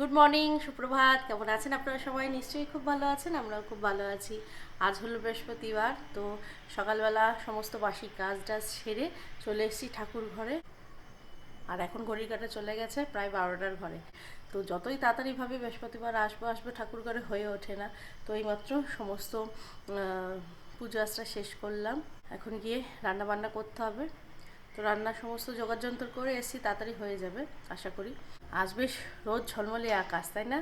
Good morning সুপ্রভাত। কেমন আছেন আপনারা সবাই? নিশ্চয়ই খুব ভালো আছেন, আমরাও খুব ভালো আছি। আজ হলো বৃহস্পতিবার, তো সকালবেলা সমস্ত বাসি কাজ টাজ সেরে চলে এসেছি ঠাকুর ঘরে। আর এখন ঘড়ির কাটা চলে গেছে প্রায় বারোটার ঘরে। তো যতই তাড়াতাড়িভাবে বৃহস্পতিবার আসব আসব ঠাকুর ঘরে হয়ে ওঠে না, তো এইমাত্র সমস্ত পুজো আশ্রা শেষ করলাম। এখন গিয়ে রান্না বান্না করতে হবে। তো রান্নার সমস্ত যোগাযন্ত্র করে এসেছি তাড়াতাড়ি হয়ে যাবে, আশা করি। আজ বেশ রোদ, ঝলমলে আকাশ, তাই না?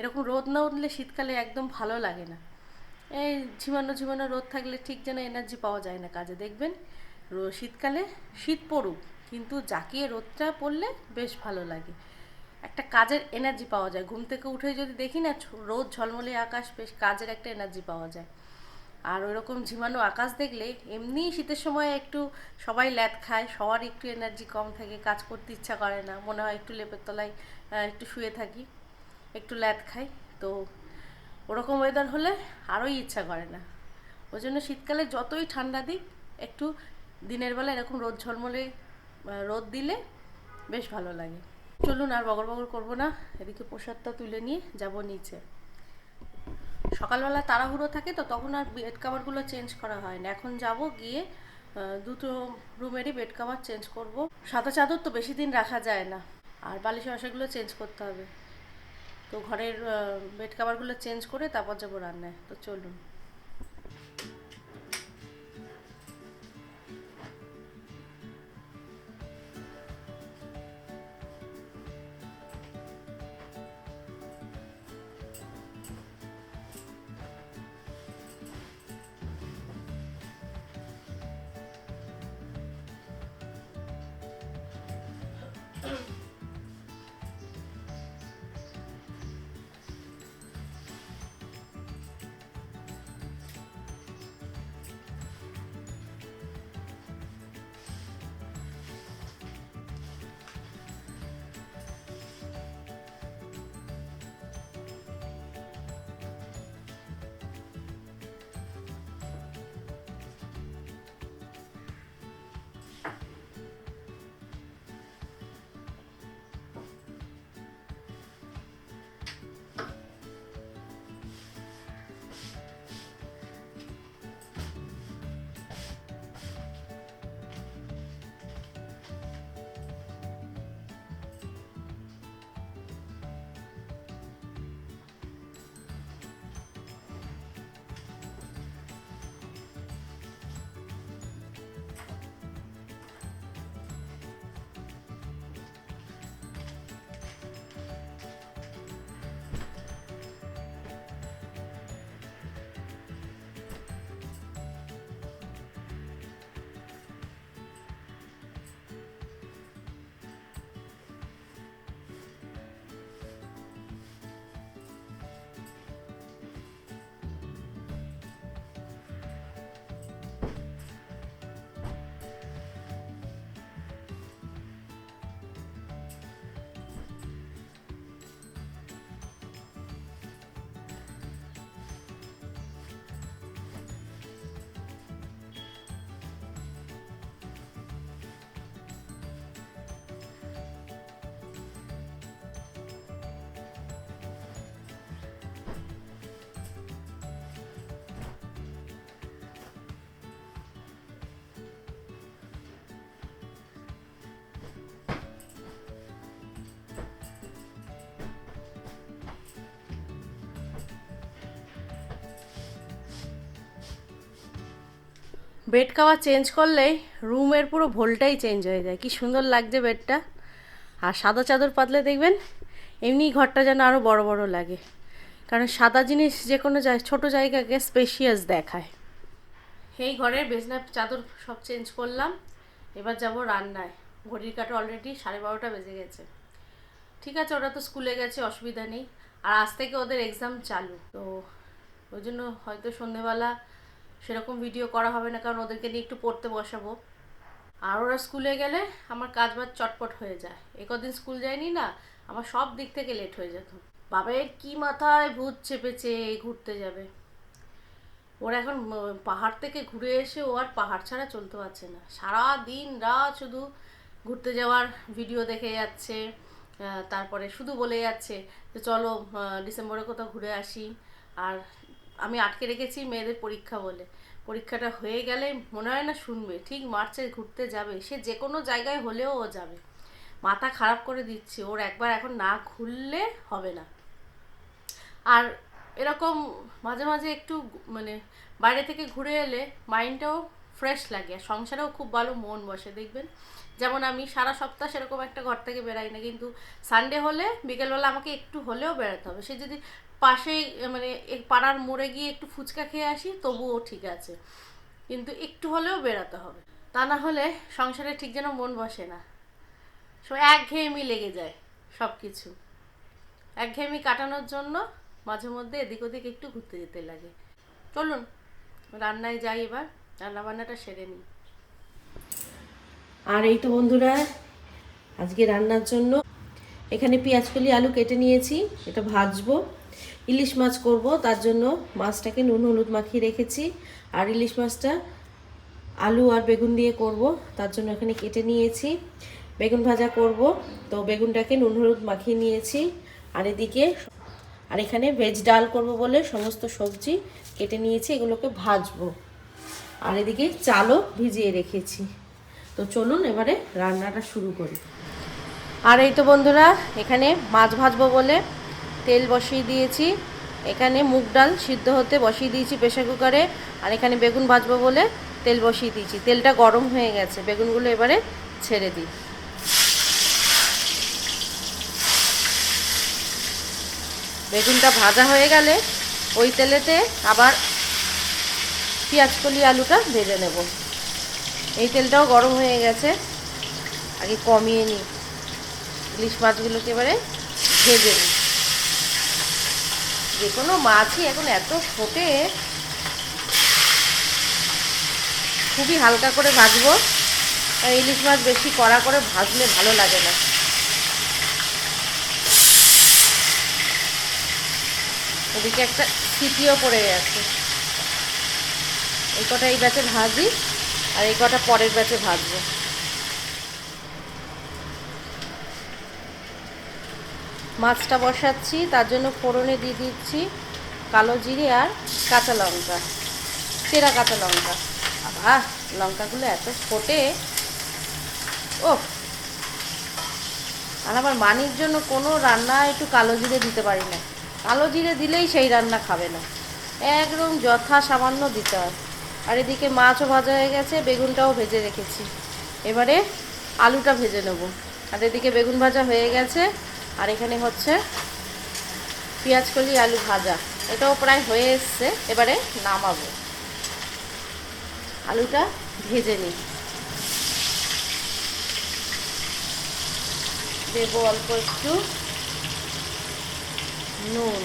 এরকম রোদ না উঠলে শীতকালে একদম ভালো লাগে না। এই ঝিমানো ঝিমানো রোদ থাকলে ঠিক যেন এনার্জি পাওয়া যায় না কাজে। দেখবেন শীতকালে শীত পড়ুক, কিন্তু জাকিয়ে রোদটা পড়লে বেশ ভালো লাগে। একটা কাজের এনার্জি পাওয়া যায়। ঘুম থেকে উঠে যদি দেখি না রোদ, ঝলমলে আকাশ, বেশ কাজের একটা এনার্জি পাওয়া যায়। আর ওইরকম ঝিমানো আকাশ দেখলে এমনি শীতের সময় একটু সবাই ল্যাদ খায়, সবার একটু এনার্জি কম থাকে, কাজ করতে ইচ্ছা করে না। মনে হয় একটু লেপের তলায় একটু শুয়ে থাকি, একটু ল্যাদ খাই। তো ওরকম ওয়েদার হলে আরোই ইচ্ছা করে না। ওই জন্য শীতকালে যতই ঠান্ডা দিক, একটু দিনের বেলা এরকম রোদ ঝলমলে রোদ দিলে বেশ ভালো লাগে। চলুন আর বগর বগর করব না। এদিকে প্রসাদটা তুলে নিয়ে যাব নিচে। সকালবেলা তাড়াহুড়ো থাকে, তো তখন আর বেড কাভারগুলো চেঞ্জ করা হয় না। এখন যাব গিয়ে দুটো রুমেরই বেড কাভার চেঞ্জ করব। সাদা চাদর তো বেশি দিন রাখা যায় না, আর বালিশ বাসাগুলো চেঞ্জ করতে হবে। তো ঘরের বেড কাভারগুলো চেঞ্জ করে তারপর যাব রান্নায়। তো চলুন। বেড কাভার চেঞ্জ করলে রুমের পুরো ভোলটাই চেঞ্জ হয়ে যায়। কি সুন্দর লাগছে বেডটা। আর সাদা চাদর পাতলে দেখবেন, এমনি ঘরটা যেন আরও বড় বড় লাগে। কারণ সাদা জিনিস যে কোনো ছোটো জায়গাকে স্পেশিয়াস দেখায়। এই ঘরের বিছনার চাদর সব চেঞ্জ করলাম। এবার যাব রান্নায়। ঘড়ির কাটা অলরেডি সাড়ে বারোটা বেজে গেছে। ঠিক আছে, ওরা তো স্কুলে গেছে, অসুবিধা নেই। আর আজ থেকে ওদের এক্সাম চালু। তো ওই জন্য হয়তো সন্ধেবেলা সেরকম ভিডিও করা হবে না, কারণ ওদেরকে নিয়ে একটু পড়তে বসাবো। আর ওরা স্কুলে গেলে আমার কাজ বাজ চটপট হয়ে যায়। এ কদিন স্কুল যায়নি না, আমার সব দিক থেকে লেট হয়ে যেত। বাবার কি মাথায় ভূত চেপেছে ঘুরতে যাবে। ওর এখন পাহাড় থেকে ঘুরে এসে ও আর পাহাড় ছাড়া চলতে পারছে না। সারা দিন রাত শুধু ঘুরতে যাওয়ার ভিডিও দেখে যাচ্ছে তারপরে শুধু বলে যাচ্ছে যে, চলো ডিসেম্বরে কোথাও ঘুরে আসি। আর আমি আটকে রেখেছি মেয়েদের পরীক্ষা বলে। পরীক্ষাটা হয়ে গেলে মনে হয় না শুনবে। ঠিক মার্চে ঘুরতে যাবে। সে যে কোনো জায়গায় হলেও ও যাবে। মাথা খারাপ করে দিচ্ছে। ওর একবার এখন না খুললে হবে না। আর এরকম মাঝে মাঝে একটু মানে বাইরে থেকে ঘুরে এলে মাইন্ডটাও ফ্রেশ লাগে। আর সংসারেও খুব ভালো মন বসে, দেখবেন? যেমন আমি সারা সপ্তাহ সেরকম একটা ঘর থেকে বেরাই না। কিন্তু সানডে হলে বিকেলবেলা আমাকে একটু হলেও বেড়াতে হবে। সে যদি পাশেই মানে পাড়ার মোড়ে গিয়ে একটু ফুচকা খেয়ে আসি, তবুও ঠিক আছে। কিন্তু একটু হলেও বেরাতে হবে। তা না হলে সংসারে ঠিক যেন মন বসে না। সব একঘেয়েমি লেগে যায় সব কিছু একঘেয়েমি কাটানোর জন্য মাঝে মধ্যে এদিক ওদিক একটু ঘুরতে যেতে লাগে। চলুন, রান্নায় যাই এবার রান্না বান্নাটা সেরে নিই। আর এই তো বন্ধুরা, আজকে রান্নার জন্য এখানে পেঁয়াজকলি আলু কেটে নিয়েছি, এটা ভাজবো। ইলিশ মাছ করব, তার জন্য মাছটাকে নুন হলুদ মাখিয়ে রেখেছি। আর ইলিশ মাছটা আলু আর বেগুন দিয়ে করব, তার জন্য এখানে কেটে নিয়েছি। বেগুন ভাজা করব, তো বেগুনটাকে নুন হলুদ মাখিয়ে নিয়েছি। আর এদিকে, আর এখানে ভেজ ডাল করব বলে সমস্ত সবজি কেটে নিয়েছি, এগুলোকে ভাজবো। আর এদিকে চালও ভিজিয়ে রেখেছি। তো চলুন এবারে রান্নাটা শুরু করি। আর এই তো বন্ধুরা, এখানে মাছ ভাজবো বলে তেল বসিয়ে দিয়েছি। এখানে মুগ ডাল সিদ্ধ হতে বসিয়ে দিয়েছি প্রেশার কুকারে। আর এখানে বেগুন ভাজবো বলে তেল বসিয়ে দিয়েছি। তেলটা গরম হয়ে গেছে। বেগুনগুলো এবারে ছেড়ে দিই। বেগুনটা ভাজা হয়ে গেলে ওই তেলেতে আবার পেঁয়াজকলি আলুটা ভেজে নেব। এই তেলটাও গরম হয়ে গেছে। আগে কমিয়ে নিই। ইলিশ মাছগুলোকে এবারে ভেজে নিই। যে কোনো মাছই এখন এত ফোটে খুবই হালকা করে ভাজবো। ইলিশ মাছ বেশি কড়া করে ভাজলে ভালো লাগে না। ওদিকে একটা সিটিও পড়ে গেছে। এই কটা এই ব্যাচে ভাজি, আর এই কটা পরের ব্যাচে ভাজবো। মাছটা বসাচ্ছি, তার জন্য ফোড়নে দিয়ে দিচ্ছি কালো জিরে আর কাঁচা লঙ্কা, চেরা কাঁচা লঙ্কা। আবার লঙ্কাগুলো এত ফোটে। ও আর আমার মানির জন্য কোনো রান্না একটু কালো জিরে দিতে পারি না। কালো জিরে দিলেই সেই রান্না খাবে না। একদম যথা সামান্য দিতে হয়। আর এদিকে মাছও ভাজা হয়ে গেছে, বেগুনটাও ভেজে রেখেছি। এবারে আলুটা ভেজে নেব। আর এদিকে বেগুন ভাজা হয়ে গেছে। আর এখানে হচ্ছে পেঁয়াজ কলি আলু ভাজা। এটাও প্রায় হয়ে এসছে, এবারে নামাবো। আলুটা ভেজে নিই। দেবো অল্প একটু নুন।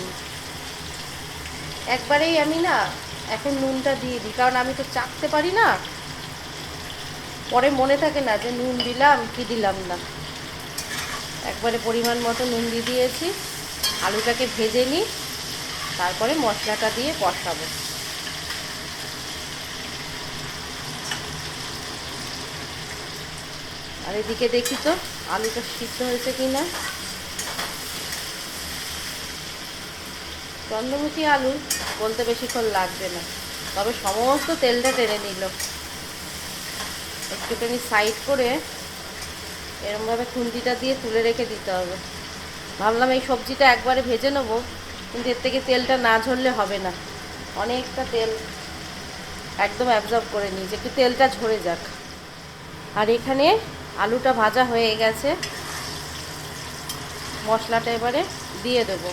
একবারেই আমি না এখন নুনটা দিয়ে দিই, কারণ আমি তো চাকতে পারি না। পরে মনে থাকে না যে নুন দিলাম, কি দিলাম না। একবারে পরিমাণ মতো নুন দিয়ে দিয়েছি। আলুটাকে ভেজে নিই, তারপরে মশলাটা দিয়ে কষাবো। আর এদিকে দেখি তো, আলুটা সিদ্ধ হয়েছে কি না চন্দ্রমুখী আলু বলতে বেশিক্ষণ লাগবে না, তবে সমস্ত তেলটা টেনে নিল। একটুখানি সাইড করে এরমভাবে খুন্দিটা দিয়ে তুলে রেখে দিতে হবে। ভাবলাম এই সবজিটা একবারে ভেজে নেব, কিন্তু এর থেকে তেলটা না ঝরলে হবে না। অনেকটা তেল একদম অ্যাবজর্ব করে নিয়েছে। একটু তেলটা ঝরে যাক। আর এখানে আলুটা ভাজা হয়ে গেছে। মশলাটা এবারে দিয়ে দেবো।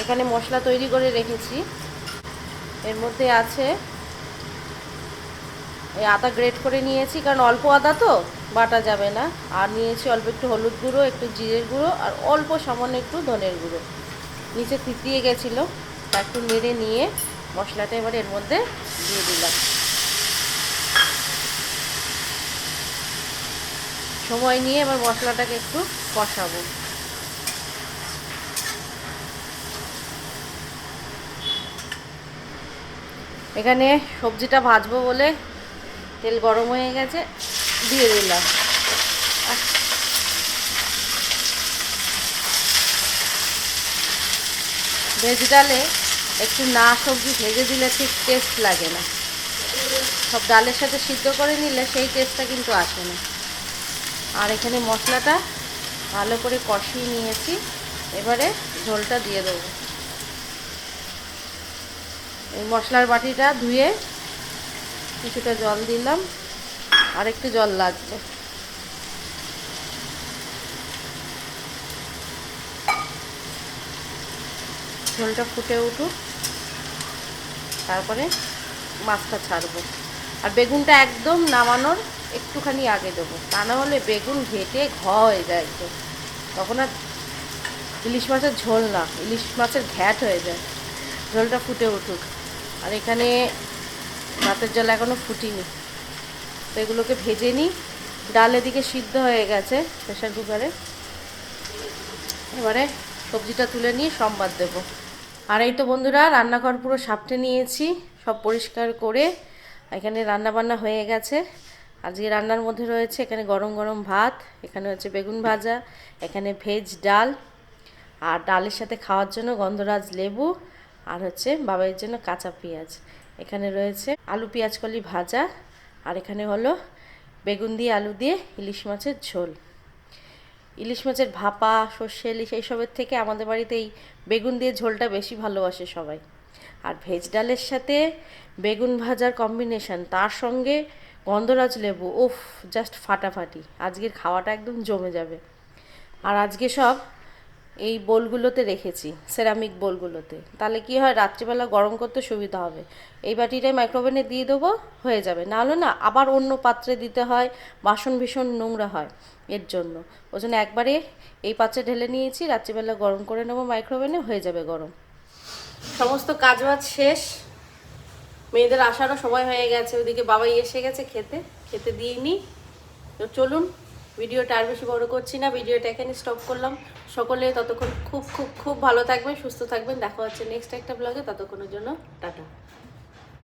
এখানে মশলা তৈরি করে রেখেছি। এর মধ্যে আছে, এই আদা গ্রেট করে নিয়েছি, কারণ অল্প আদা তো। বাটা যাবে না। আর নিয়েছি অল্প একটু হলুদ গুঁড়ো, একটু জিরের গুঁড়ো, আর অল্প সামান্য একটু ধনের গুঁড়ো। নিচে থিতিয়ে গেছিল, তা একটু নেড়ে নিয়ে মশলাটা এবার এর মধ্যে দিয়ে দিলাম। সময় নিয়ে এবার মশলাটাকে একটু কষাবো। এখানে সবজিটা ভাজবো বলে তেল গরম হয়ে গেছে। দিয়ে দিলাম। ভেজ ডালে একটু না সবজি ভেজে দিলে ঠিক টেস্ট লাগে না। সব ডালের সাথে সিদ্ধ করে নিলে সেই টেস্টটা কিন্তু আসে না। আর এখানে মশলাটা ভালো করে কষিয়ে নিয়েছি। এবারে ঝোলটা দিয়ে দেবো। এই মশলার বাটিটা ধুয়ে কিছুটা জল দিলাম। আর একটু জল লাগবে ঝোলটা ফুটে উঠুক, তারপরে মাছটা ছাড়বো। আর বেগুনটা একদম নামানোর একটুখানি আগে দেবো। তা না হলে বেগুন ঘেটে ঘ হয়ে যায় একদম তখন আর ইলিশ মাছের ঝোল না, ইলিশ মাছের ঘ্যাট হয়ে যায়। ঝোলটা ফুটে উঠুক। আর এখানে ভাতের জল এখনও ফুটিনি। তো এগুলোকে ভেজে নিই। ডাল এদিকে সিদ্ধ হয়ে গেছে প্রেশার কুকারে। এবারে সবজিটা তুলে নিয়ে সম্বাদ দেব। আর এই তো বন্ধুরা, রান্নাঘর পুরো সাপটে নিয়েছি, সব পরিষ্কার করে। এখানে রান্না বান্না হয়ে গেছে। আজকে রান্নার মধ্যে রয়েছে এখানে গরম গরম ভাত, এখানে হচ্ছে বেগুন ভাজা, এখানে ভেজ ডাল, আর ডালের সাথে খাওয়ার জন্য গন্ধরাজ লেবু, আর হচ্ছে বাবাইয়ের জন্য কাঁচা পেঁয়াজ। এখানে রয়েছে আলু পেঁয়াজ কলি ভাজা আর এখানে হলো বেগুন দিয়ে আলু দিয়ে ইলিশ মাছের ঝোল। ইলিশ মাছের ভাপা, সর্ষে ইলিশ এইসবের থেকে আমাদের বাড়িতে এই বেগুন দিয়ে ঝোলটা বেশি ভালোবাসে সবাই। আর ভেজ ডালের সাথে বেগুন ভাজার কম্বিনেশন তার সঙ্গে গন্ধরাজ লেবু, উফ জাস্ট ফাটাফাটি। আজকের খাওয়াটা একদম জমে যাবে। আর আজকে সব এই বোলগুলোতে রেখেছি সেরামিক বোলগুলোতে। তাহলে কি হয়, রাত্রিবেলা গরম করতে সুবিধা হবে। এই বাটিটাই মাইক্রোওভেনে দিয়ে দেবো, হয়ে যাবে। না হলে না, আবার অন্য পাত্রে দিতে হয়, বাসন ভীষণ নোংরা হয় এর জন্য। ওই জন্য একবারে এই পাত্রে ঢেলে নিয়েছি, রাত্রিবেলা গরম করে নেব মাইক্রোওভেনে হয়ে যাবে গরম। সমস্ত কাজ বাজ শেষ। মেয়েদের আসারও সময় হয়ে গেছে ওইদিকে বাবাই এসে গেছে খেতে। খেতে দিয়ে নিই তো চলুন ভিডিওটা আর বেশি বড় করছি না, ভিডিওটা এখানে স্টপ করলাম। সকলে ততক্ষণ খুব খুব খুব ভালো থাকবেন, সুস্থ থাকবেন। দেখা হচ্ছে নেক্সট একটা ব্লগে ততক্ষণের জন্য টাটা।